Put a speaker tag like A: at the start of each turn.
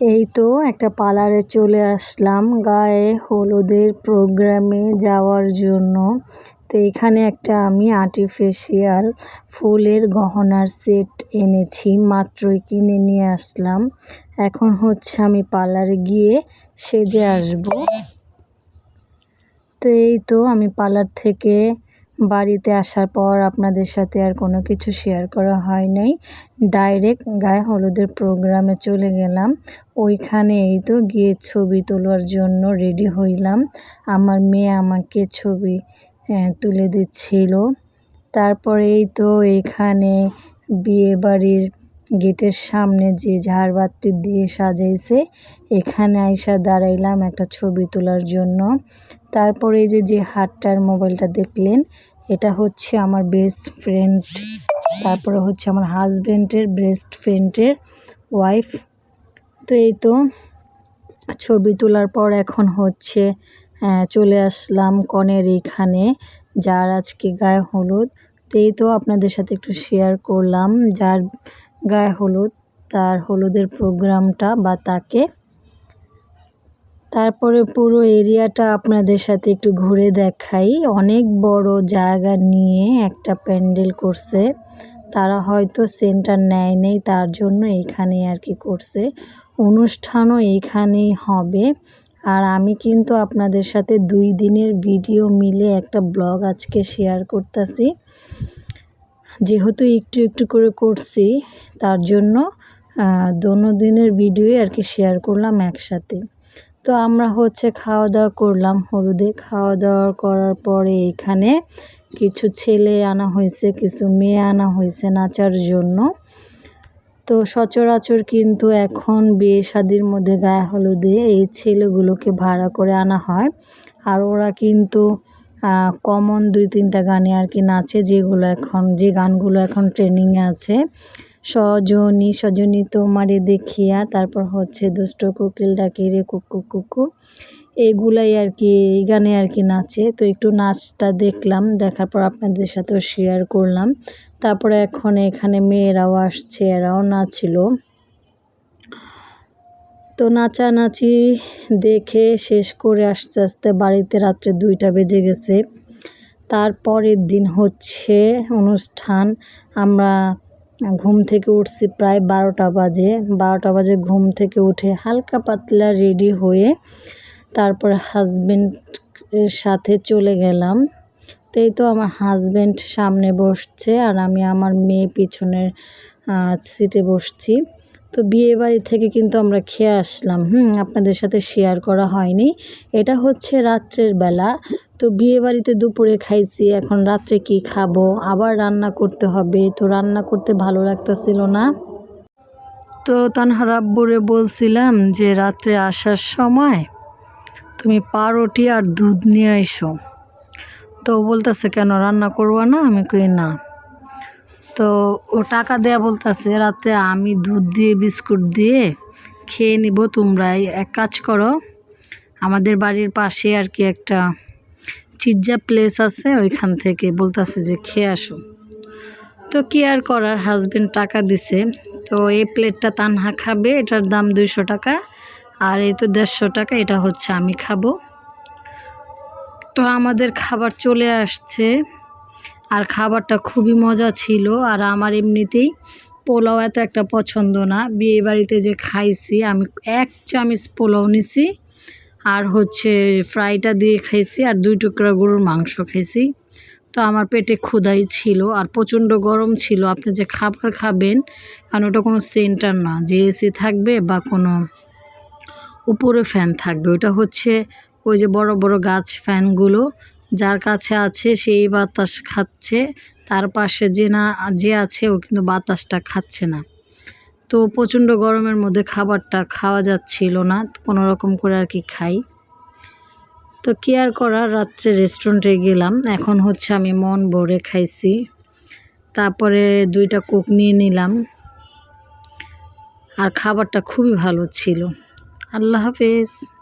A: এই তো একটা পার্লারে চলে আসলাম গায়ে হলুদের প্রোগ্রামে যাওয়ার জন্য। তো এখানে একটা আমি আর্টিফিশিয়াল ফুলের গহনার সেট এনেছি, মাত্রই কিনে নিয়ে আসলাম। এখন হচ্ছে আমি পার্লারে গিয়ে সেজে আসব। তো এই তো আমি পার্লার থেকে বাড়িতে আসার পর আপনাদের সাথে আর কোনো কিছু শেয়ার করা হয় নাই। ডাইরেক্ট গায়ে হলুদের প্রোগ্রামে চলে গেলাম। ওইখানে এই তো গিয়ে ছবি তোলার জন্য রেডি হইলাম। আমার মেয়ে আমাকে ছবি তুলে দিচ্ছিল। তারপরে এই তো এখানে বিয়ে বাড়ির গেটের সামনে যে ঝাড়বাতি দিয়ে সাজাইছে, এখানে আইসা দাঁড়াইলাম একটা ছবি তোলার জন্য। তারপরে এই যে যে হাটটার মোবাইলটা দেখলেন এটা হচ্ছে আমার বেস্ট ফ্রেন্ড তারপরে হচ্ছে আমার হাজব্যান্ডের বেস্ট ফ্রেন্ডের ওয়াইফ তো এই তো, ছবি তোলার পর এখন হচ্ছে চলে আসলাম কনের এইখানে যার আজকে গায়ে হলুদ। তো এই তো আপনাদের সাথে একটু শেয়ার করলাম, যার গায়ে হলুদ, তার হলুদের প্রোগ্রামটা বা তাকে তারপরে পুরো এরিয়াটা আপনাদের সাথে একটু ঘুরে দেখাই। অনেক বড় জায়গা নিয়ে একটা প্যান্ডেল করছে। তারা হয়তো সেন্টার নেয় নেই, তার জন্য এইখানে আর কি করছে। অনুষ্ঠানও এইখানেই হবে। আর আমি কিন্তু আপনাদের সাথে দুই দিনের ভিডিও মিলে একটা ব্লগ আজকে শেয়ার করতেছি। যেহেতু একটু একটু করে করছি, তার জন্য দোনো দিনের ভিডিওই আর কি শেয়ার করলাম একসাথে। তো আমরা হচ্ছে খাওয়া দাওয়া করলাম হলুদে। খাওয়া দাওয়া করার পরে এখানে কিছু ছেলে আনা হয়েছে, কিছু মেয়ে আনা হয়েছে নাচার জন্য। তো সচরাচর কিন্তু এখন বিয়ে শাদির মধ্যে গায়ে হলুদে এই ছেলেগুলোকে ভাড়া করে আনা হয়। আর ওরা কিন্তু কমন দুই তিনটা গানে আর কি নাচে যেগুলো এখন, যে গানগুলো এখন ট্রেনিংয়ে আছে। সজনী সজনী তোমারে দেখিয়া তারপর হচ্ছে দুষ্ট কোকিল ডাকি, রে কুকু কুকু। এগুলাই আর কি, এই গানে আর কি নাচে। তো একটু নাচটা দেখলাম, দেখার পর আপনাদের সাথেও শেয়ার করলাম। তারপরে এখন এখানে মেয়েরাও আসছে, এরাও নাচছিল। তো নাচানাচি দেখে শেষ করে আস্তে আস্তে বাড়িতে রাত্রে দুইটা বেজে গেছে। তারপরের দিন হচ্ছে অনুষ্ঠান। আমরা ঘুম থেকে উঠছি প্রায় বারোটা বাজে। বারোটা বাজে ঘুম থেকে উঠে হালকা পাতলা রেডি হয়ে তারপর হাজব্যান্ডের সাথে চলে গেলাম। তো এই তো আমার হাজব্যান্ড সামনে বসছে আর আমি আমার মেয়ে পিছনের সিটে বসছি। তো বিয়ে বাড়ি থেকে কিন্তু আমরা খেয়ে আসলাম। হুম, আপনাদের সাথে শেয়ার করা হয়নি। এটা হচ্ছে রাত্রের বেলা। তো বিয়ে বাড়িতে দুপুরে খাইছি, এখন রাত্রে কি খাব? আবার রান্না করতে হবে। তো রান্না করতে ভালো লাগতেছিল না। তো তানহার আব্বুরে বলছিলাম যে, রাত্রে আসার সময় তুমি পারোটি আর দুধ নিয়ে এসো তো বলতেছে, কেন, রান্না করব না? আমি কই, না। তো ও টাকা দেয়া বলতেছে রাত্রে আমি দুধ দিয়ে, বিস্কুট দিয়ে খেয়ে নিব তোমরা এক কাজ করো। আমাদের বাড়ির পাশে আর কি একটা চিজ্জা প্লেস আছে, ওইখান থেকে বলতেছে যে, খেয়ে আসো। তো কি আর করার হাজব্যান্ড টাকা দিছে। তো এই প্লেটটা তানহা খাবে, এটার দাম দুইশো টাকা, আর এই তো দেড়শো টাকা, এটা হচ্ছে আমি খাব। তো আমাদের খাবার চলে আসছে। আর খাবারটা খুবই মজা ছিল। আর আমার এমনিতেই পোলাও এত একটা পছন্দ না। বিয়ে বাড়িতে যে খাইছি, আমি এক চামচ পোলাও নিছি আর হচ্ছে ফ্রাইটা দিয়ে খাইছি আর দুই টুকরা গরুর মাংস খাইছি। তো আমার পেটে ক্ষুদাই ছিল আর প্রচণ্ড গরম ছিল। আপনি যে খাবার খাবেন, কারণ ওটা কোনো সেন্টার না, যে এসি থাকবে বা কোনো উপরে ফ্যান থাকবে। ওটা হচ্ছে ওই যে বড় বড় গাছ ফ্যানগুলো যার কাছে আছে সেই বাতাস খাচ্ছে, তার পাশে যে না, যে আছে ও কিন্তু বাতাসটা খাচ্ছে না। তো প্রচণ্ড গরমের মধ্যে খাবারটা খাওয়া যাচ্ছিল না, কোনো রকম করে আর কি খাই। তো কেয়ার করার, রাত্রে রেস্টুরেন্টে গেলাম। এখন হচ্ছে আমি মন ভরে খাইছি। তারপরে দুইটা কোক নিয়ে নিলাম। আর খাবারটা খুবই ভালো ছিল। আল্লাহ হাফেজ।